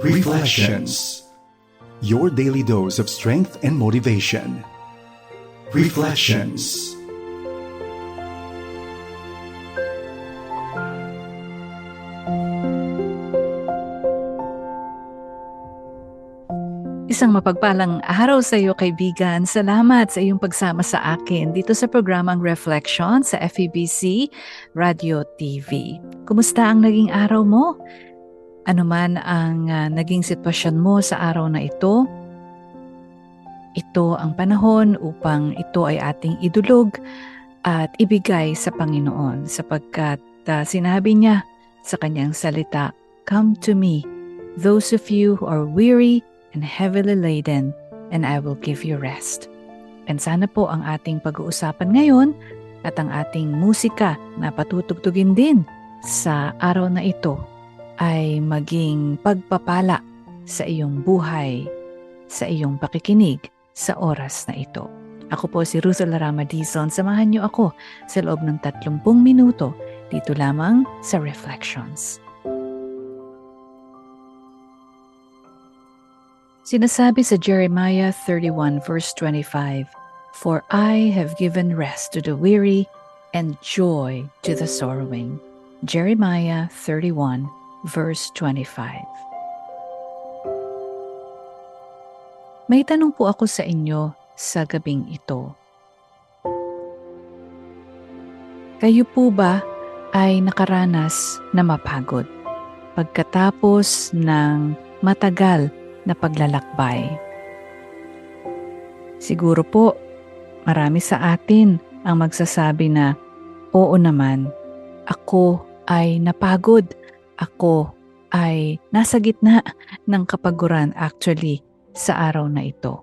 Reflections Your daily dose of strength and motivation. Reflections Isang mapagpalang araw sa iyo kaibigan. Salamat sa iyong pagsama sa akin dito sa programang Reflection sa FEBC Radio TV. Kumusta ang naging araw mo? Ano man ang uh, naging sitwasyon mo sa araw na ito, ito ang panahon upang ito ay ating idulog at ibigay sa Panginoon sapagkat uh, sinabi niya sa kanyang salita, Come to me, those of you who are weary and heavily laden, and I will give you rest. And sana po ang ating pag-uusapan ngayon at ang ating musika na patutugtugin din sa araw na ito ay maging pagpapala sa iyong buhay, sa iyong pakikinig sa oras na ito. Ako po si Russell Larama Dizon. Samahan niyo ako sa loob ng 30 minuto dito lamang sa Reflections. Sinasabi sa Jeremiah 31 verse 25, For I have given rest to the weary and joy to the sorrowing. Jeremiah 31 verse 25. May tanong po ako sa inyo sa gabing ito. Kayo po ba ay nakaranas na mapagod pagkatapos ng matagal na paglalakbay. Siguro po, marami sa atin ang magsasabi na, Oo naman, ako ay napagod. Ako ay nasa gitna ng kapaguran actually sa araw na ito.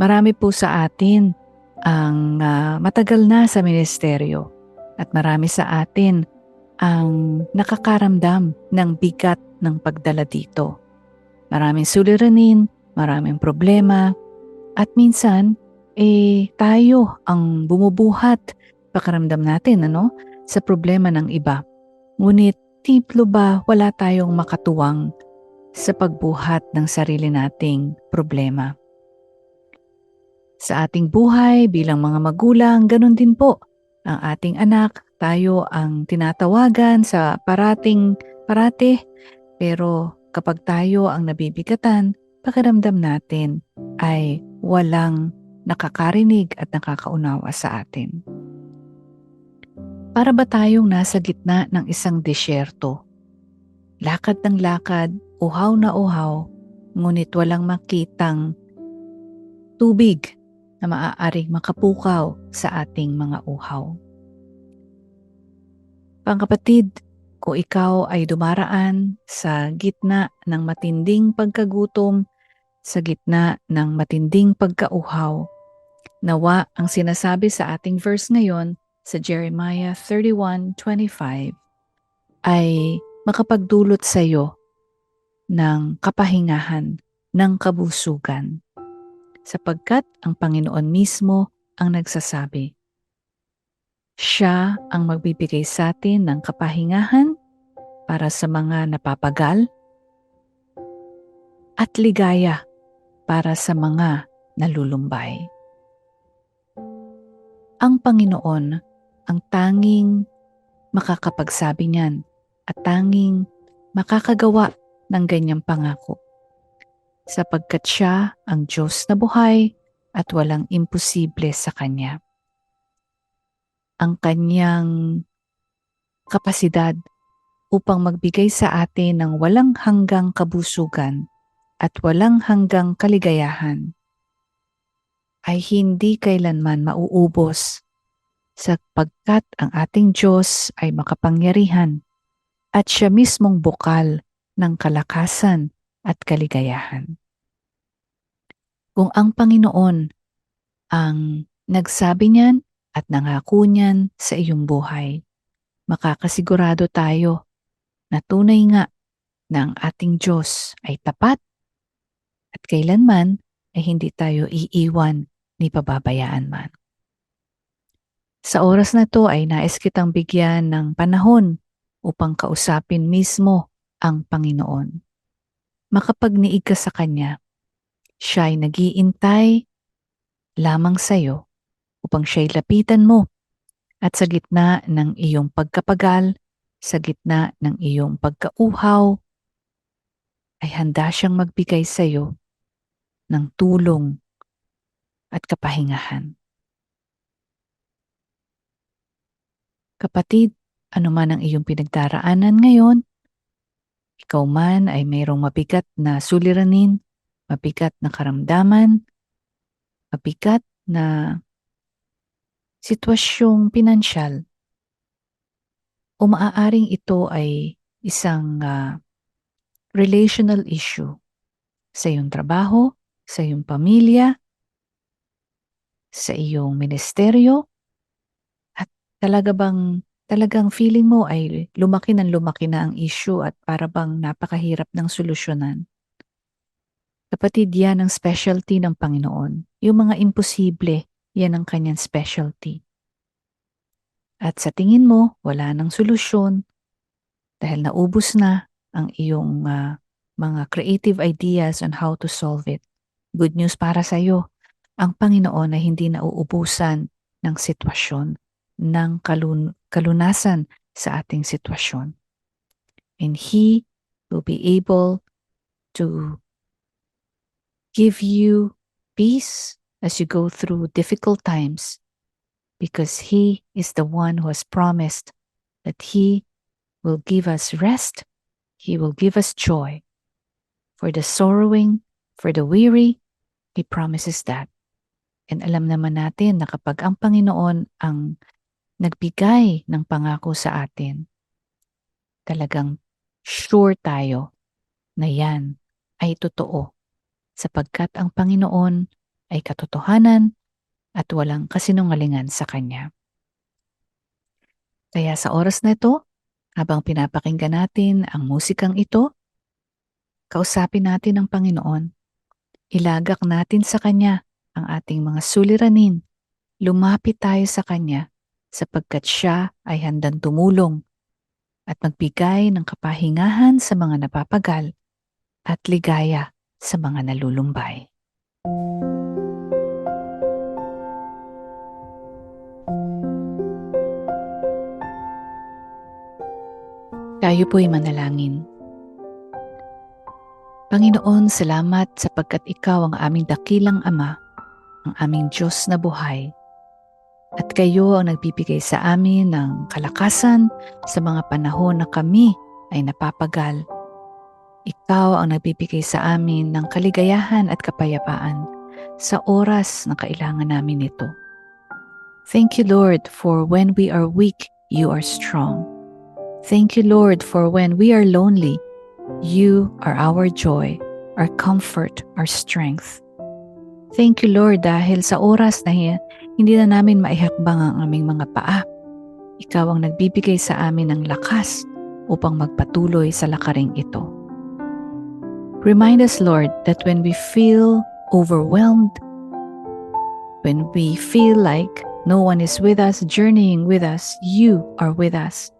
Marami po sa atin ang uh, matagal na sa ministeryo at marami sa atin ang nakakaramdam ng bigat ng pagdala dito. Maraming suliranin, maraming problema, at minsan, eh, tayo ang bumubuhat pakaramdam natin, ano, sa problema ng iba. Ngunit, tiplo ba wala tayong makatuwang sa pagbuhat ng sarili nating problema? Sa ating buhay bilang mga magulang, ganun din po. Ang ating anak, tayo ang tinatawagan sa parating parate, pero kapag tayo ang nabibigatan, pakiramdam natin ay walang nakakarinig at nakakaunawa sa atin. Para ba tayong nasa gitna ng isang disyerto? Lakad ng lakad, uhaw na uhaw, ngunit walang makitang tubig na maaaring makapukaw sa ating mga uhaw. Pangkapatid, kung ikaw ay dumaraan sa gitna ng matinding pagkagutom, sa gitna ng matinding pagkauhaw, nawa ang sinasabi sa ating verse ngayon sa Jeremiah 31:25 ay makapagdulot sa iyo ng kapahingahan, ng kabusugan. Sapagkat ang Panginoon mismo ang nagsasabi, siya ang magbibigay sa atin ng kapahingahan para sa mga napapagal at ligaya para sa mga nalulumbay. Ang Panginoon ang tanging makakapagsabi niyan at tanging makakagawa ng ganyang pangako. Sapagkat siya ang Diyos na buhay at walang imposible sa Kanya. Ang kanyang kapasidad upang magbigay sa atin ng walang hanggang kabusugan at walang hanggang kaligayahan ay hindi kailanman mauubos sapagkat ang ating Diyos ay makapangyarihan at siya mismong bukal ng kalakasan at kaligayahan. Kung ang Panginoon ang nagsabi niyan, at nangako niyan sa iyong buhay. Makakasigurado tayo na tunay nga na ang ating Diyos ay tapat at kailanman ay hindi tayo iiwan ni pababayaan man. Sa oras na to ay nais kitang bigyan ng panahon upang kausapin mismo ang Panginoon. makapagniig ka sa Kanya. Siya ay nagiintay lamang sa iyo upang siya'y lapitan mo at sa gitna ng iyong pagkapagal, sa gitna ng iyong pagkauhaw, ay handa siyang magbigay sa iyo ng tulong at kapahingahan. Kapatid, ano man ang iyong pinagdaraanan ngayon, ikaw man ay mayroong mabigat na suliranin, mabigat na karamdaman, mabigat na sitwasyong pinansyal, o maaaring ito ay isang ah, relational issue sa iyong trabaho, sa iyong pamilya, sa iyong ministeryo, talaga bang talagang feeling mo ay lumaki ng lumaki na ang issue at para bang napakahirap ng solusyonan. Kapatid, yan ang specialty ng Panginoon. Yung mga imposible, yan ang kanyang specialty. At sa tingin mo, wala nang solusyon dahil naubos na ang iyong ah, mga creative ideas on how to solve it. Good news para sa iyo, ang Panginoon ay hindi nauubusan ng sitwasyon, ng kalun- kalunasan sa ating sitwasyon. And He will be able to give you peace as you go through difficult times because He is the one who has promised that He will give us rest, He will give us joy. For the sorrowing, for the weary, He promises that. And alam naman natin na kapag ang Panginoon ang nagbigay ng pangako sa atin, talagang sure tayo na yan ay totoo sapagkat ang Panginoon ay katotohanan at walang kasinungalingan sa Kanya. Kaya sa oras na ito, habang pinapakinggan natin ang musikang ito, kausapin natin ang Panginoon. Ilagak natin sa Kanya ang ating mga suliranin. Lumapit tayo sa Kanya sapagkat Siya ay handang tumulong at magbigay ng kapahingahan sa mga napapagal at ligaya sa mga nalulumbay. Tayo po'y manalangin. Panginoon, salamat sapagkat Ikaw ang aming dakilang Ama, ang aming Diyos na buhay. At kayo ang nagbibigay sa amin ng kalakasan sa mga panahon na kami ay napapagal. Ikaw ang nagbibigay sa amin ng kaligayahan at kapayapaan sa oras na kailangan namin ito. Thank you, Lord, for when we are weak, you are strong. Thank you, Lord, for when we are lonely, you are our joy, our comfort, our strength. Thank you, Lord, dahil sa oras na hindi na namin maihakbang ang aming mga paa. Ikaw ang nagbibigay sa amin ng lakas upang magpatuloy sa lakaring ito. Remind us, Lord, that when we feel overwhelmed, when we feel like no one is with us, journeying with us, you are with us,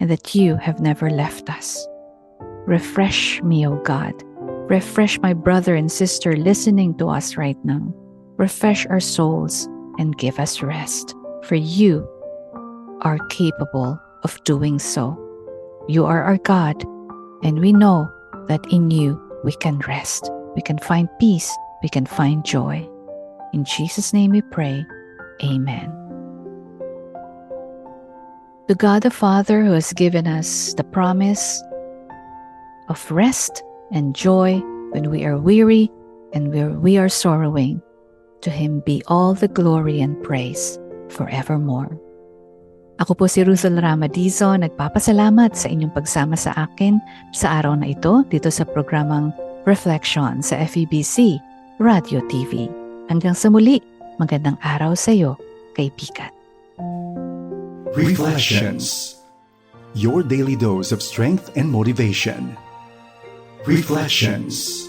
and that you have never left us. Refresh me, O God. Refresh my brother and sister listening to us right now. Refresh our souls and give us rest, for you are capable of doing so. You are our God, and we know that in you we can rest, we can find peace, we can find joy. In Jesus' name we pray. Amen. To God the Father, who has given us the promise of rest and joy when we are weary and where we are sorrowing, to Him be all the glory and praise forevermore. Ako po si Ruzel Ramadizo, nagpapasalamat sa inyong pagsama sa akin sa araw na ito dito sa programang Reflection sa FEBC Radio TV. Hanggang sa muli, magandang araw sa iyo, kaibigan. Reflections. Your daily dose of strength and motivation. Reflections.